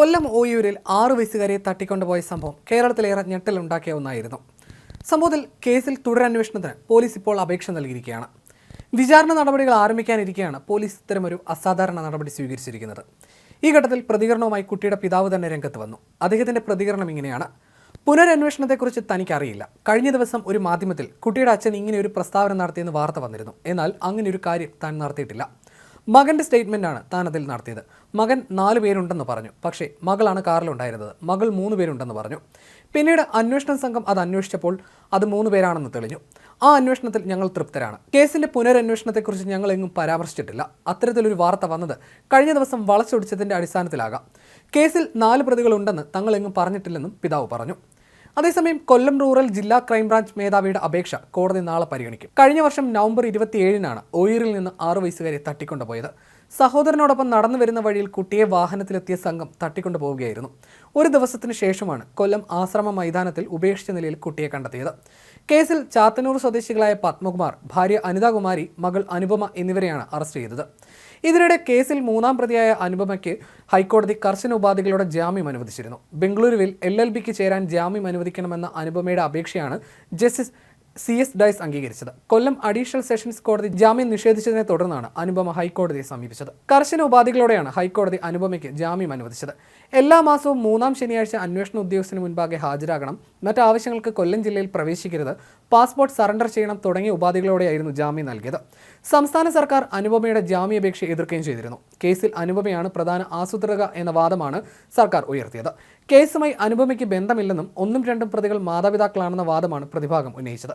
കൊല്ലം ഓയൂരിൽ ആറു വയസ്സുകാരെ തട്ടിക്കൊണ്ടുപോയ സംഭവം കേരളത്തിലേറെ ഞെട്ടലുണ്ടാക്കിയ ഒന്നായിരുന്നു. സംഭവത്തിൽ കേസിൽ തുടരന്വേഷണത്തിന് പോലീസ് ഇപ്പോൾ അപേക്ഷ നൽകിയിരിക്കുകയാണ്. വിചാരണ നടപടികൾ ആരംഭിക്കാനിരിക്കെയാണ് പോലീസ് ഇത്തരമൊരു അസാധാരണ നടപടി സ്വീകരിച്ചിരിക്കുന്നത്. ഈ ഘട്ടത്തിൽ പ്രതികരണവുമായി കുട്ടിയുടെ പിതാവ് തന്നെ രംഗത്ത് വന്നു. അദ്ദേഹത്തിന്റെ പ്രതികരണം ഇങ്ങനെയാണ്. പുനരന്വേഷണത്തെക്കുറിച്ച് തനിക്കറിയില്ല. കഴിഞ്ഞ ദിവസം ഒരു മാധ്യമത്തിൽ കുട്ടിയുടെ അച്ഛൻ ഇങ്ങനെ ഒരു പ്രസ്താവന നടത്തിയെന്ന് വാർത്ത വന്നിരുന്നു. എന്നാൽ അങ്ങനെ ഒരു കാര്യം താൻ നടത്തിയിട്ടില്ല. മകന്റെ സ്റ്റേറ്റ്മെന്റാണ് താൻ അതിൽ നടത്തിയത്. മകൻ നാല് പേരുണ്ടെന്ന് പറഞ്ഞു. പക്ഷേ മകളാണ് കാറിലുണ്ടായിരുന്നത്. മകൾ മൂന്ന് പേരുണ്ടെന്ന് പറഞ്ഞു. പിന്നീട് അന്വേഷണ സംഘം അത് അന്വേഷിച്ചപ്പോൾ അത് മൂന്ന് പേരാണെന്ന് തെളിഞ്ഞു. ആ അന്വേഷണത്തിൽ ഞങ്ങൾ തൃപ്തരാണ്. കേസിന്റെ പുനരന്വേഷണത്തെക്കുറിച്ച് ഞങ്ങൾ എങ്ങും പരാമർശിച്ചിട്ടില്ല. അത്തരത്തിലൊരു വാർത്ത വന്നത് കഴിഞ്ഞ ദിവസം വളച്ചൊടിച്ചതിന്റെ അടിസ്ഥാനത്തിലാകാം. കേസിൽ നാല് പ്രതികളുണ്ടെന്ന് തങ്ങളെങ്ങും പറഞ്ഞിട്ടില്ലെന്നും പിതാവ് പറഞ്ഞു. അതേസമയം കൊല്ലം റൂറൽ ജില്ലാ ക്രൈംബ്രാഞ്ച് മേധാവിയുടെ അപേക്ഷ കോടതി നാളെ പരിഗണിക്കും. കഴിഞ്ഞ വർഷം നവംബർ ഇരുപത്തിയേഴിനാണ് ഓയിറിൽ നിന്ന് ആറു വയസ്സുകാരെ തട്ടിക്കൊണ്ടുപോയത്. സഹോദരനോടൊപ്പം നടന്നു വരുന്ന വഴിയിൽ കുട്ടിയെ വാഹനത്തിലെത്തിയ സംഘം തട്ടിക്കൊണ്ടു പോവുകയായിരുന്നു. ഒരു ദിവസത്തിനു ശേഷമാണ് കൊല്ലം ആശ്രമ മൈതാനത്തിൽ ഉപേക്ഷിച്ച നിലയിൽ കുട്ടിയെ കണ്ടെത്തിയത്. കേസിൽ ചാത്തന്നൂർ സ്വദേശികളായ പത്മകുമാർ ഭാര്യ അനിതാകുമാരി മകൾ അനുപമ എന്നിവരെയാണ് അറസ്റ്റ് ചെയ്തത്. ഇതിനിടെ കേസിൽ മൂന്നാം പ്രതിയായ അനുപമയ്ക്ക് ഹൈക്കോടതി കർശന ഉപാധികളുടെ ജാമ്യം അനുവദിച്ചിരുന്നു. ബംഗളൂരുവിൽ എൽ എൽ ബിക്ക് ചേരാൻ ജാമ്യം അനുവദിക്കണമെന്ന അനുപമയുടെ അപേക്ഷയാണ് ജസ്റ്റിസ് സി എസ് ഡൈസ് അംഗീകരിച്ചത്. കൊല്ലം അഡീഷണൽ സെഷൻസ് കോടതി ജാമ്യം നിഷേധിച്ചതിനെ തുടർന്നാണ് അനുപമ ഹൈക്കോടതിയെ സമീപിച്ചത്. കർശന ഉപാധികളോടെയാണ് ഹൈക്കോടതി അനുപമയ്ക്ക് ജാമ്യം അനുവദിച്ചത്. എല്ലാ മാസവും മൂന്നാം ശനിയാഴ്ച അന്വേഷണ ഉദ്യോഗസ്ഥന് മുൻപാകെ ഹാജരാകണം. മറ്റ് ആവശ്യങ്ങൾക്ക് കൊല്ലം ജില്ലയിൽ പ്രവേശിക്കരുത്. പാസ്പോർട്ട് സറണ്ടർ ചെയ്യണം തുടങ്ങിയ ഉപാധികളോടെയായിരുന്നു ജാമ്യം നൽകിയത്. സംസ്ഥാന സർക്കാർ അനുപമയുടെ ജാമ്യാപേക്ഷ എതിർക്കുകയും ചെയ്തിരുന്നു. കേസിൽ അനുപമയാണ് പ്രധാന ആസൂത്രക എന്ന വാദമാണ് സർക്കാർ ഉയർത്തിയത്. കേസുമായി അനുപമയ്ക്ക് ബന്ധമില്ലെന്നും ഒന്നും രണ്ടും പ്രതികൾ മാതാപിതാക്കളാണെന്ന വാദമാണ് പ്രതിഭാഗം ഉന്നയിച്ചത്.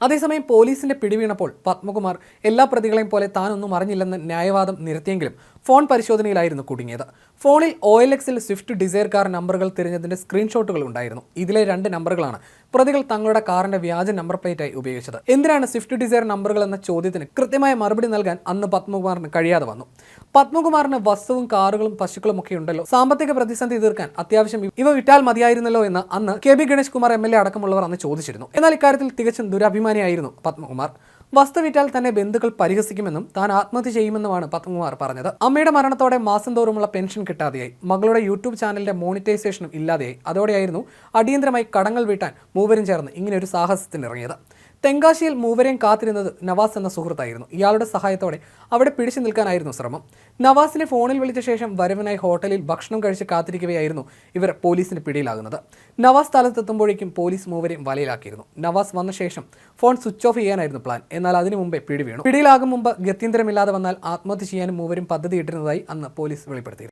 അതേസമയം പോലീസിന്റെ പിടിവീണപ്പോൾ പത്മകുമാർ എല്ലാ പ്രതികളെയും പോലെ താനൊന്നും അറിഞ്ഞില്ലെന്ന് ന്യായവാദം നിരത്തിയെങ്കിലും ഫോൺ പരിശോധനയിലായിരുന്നു കുടുങ്ങിയത്. ഫോണിൽ ഒ എൽ എക്സിൽ സ്വിഫ്റ്റ് ഡിസയർ കാർ നമ്പറുകൾ തിരഞ്ഞതിന്റെ സ്ക്രീൻഷോട്ടുകൾ ഉണ്ടായിരുന്നു. ഇതിലെ രണ്ട് നമ്പറുകളാണ് പ്രതികൾ തങ്ങളുടെ കാറിന്റെ വ്യാജ നമ്പർ പ്ലേറ്റായി ഉപയോഗിച്ചത്. എന്തിനാണ് സ്വിഫ്റ്റ് ഡിസയർ നമ്പറുകൾ എന്ന ചോദ്യത്തിന് കൃത്യമായ മറുപടി നൽകാൻ അന്ന് പത്മകുമാറിന് കഴിയാതെ വന്നു? പത്മകുമാറിന് വസ്തുവും കാറുകളും പശുക്കളും ഒക്കെ ഉണ്ടല്ലോ. സാമ്പത്തിക പ്രതിസന്ധി തീർക്കാൻ അത്യാവശ്യം ഇവ വിറ്റാൽ മതിയായിരുന്നല്ലോ എന്ന് അന്ന് K B Ganesh Kumar M L A അടക്കമുള്ളവർ അന്ന് ചോദിച്ചിരുന്നു. എന്നാൽ ഇക്കാര്യത്തിൽ തികച്ചും ദുരഭിമാനിയായിരുന്നു പത്മകുമാർ. വസ്തുവിറ്റാൽ തന്നെ ബന്ധുക്കൾ പരിഹസിക്കുമെന്നും താൻ ആത്മഹത്യ ചെയ്യുമെന്നുമാണ് പത്മകുമാർ പറഞ്ഞത്. അമ്മയുടെ മരണത്തോടെ മാസം തോറുമുള്ള പെൻഷൻ കിട്ടാതെയായി. മകളുടെ യൂട്യൂബ് ചാനലിന്റെ മോണിറ്റൈസേഷനും ഇല്ലാതെയായി. അതോടെയായിരുന്നു അടിയന്തരമായി കടങ്ങൾ വീട്ടാൻ മൂവരും ചേർന്ന് ഇങ്ങനെ ഒരു സാഹസത്തിന് ഇറങ്ങിയത് തെങ്കാശിയിൽ മൂവരെയും കാത്തിരുന്നത് നവാസ് എന്ന സുഹൃത്തായിരുന്നു. ഇയാളുടെ സഹായത്തോടെ അവിടെ പിടിച്ചു നിൽക്കാനായിരുന്നു ശ്രമം. നവാസിനെ ഫോണിൽ വിളിച്ച ശേഷം വരവനായി ഹോട്ടലിൽ ഭക്ഷണം കഴിച്ച് കാത്തിരിക്കുകയായിരുന്നു ഇവർ പോലീസിന് പിടിയിലാകുന്നത്. നവാസ് സ്ഥലത്തെത്തുമ്പോഴേക്കും പോലീസ് മൂവരെയും വലയിലാക്കിയിരുന്നു. നവാസ് വന്ന ശേഷം ഫോൺ സ്വിച്ച് ഓഫ് ചെയ്യാനായിരുന്നു പ്ലാൻ. എന്നാൽ അതിനു മുമ്പേ പിടി വീണു പിടിയിലാകും മുമ്പ് ഗത്യന്തരമില്ലാതെ വന്നാൽ ആത്മഹത്യ ചെയ്യാനും മൂവരും പദ്ധതിയിട്ടിരുന്നതായി അന്ന് പോലീസ് വെളിപ്പെടുത്തി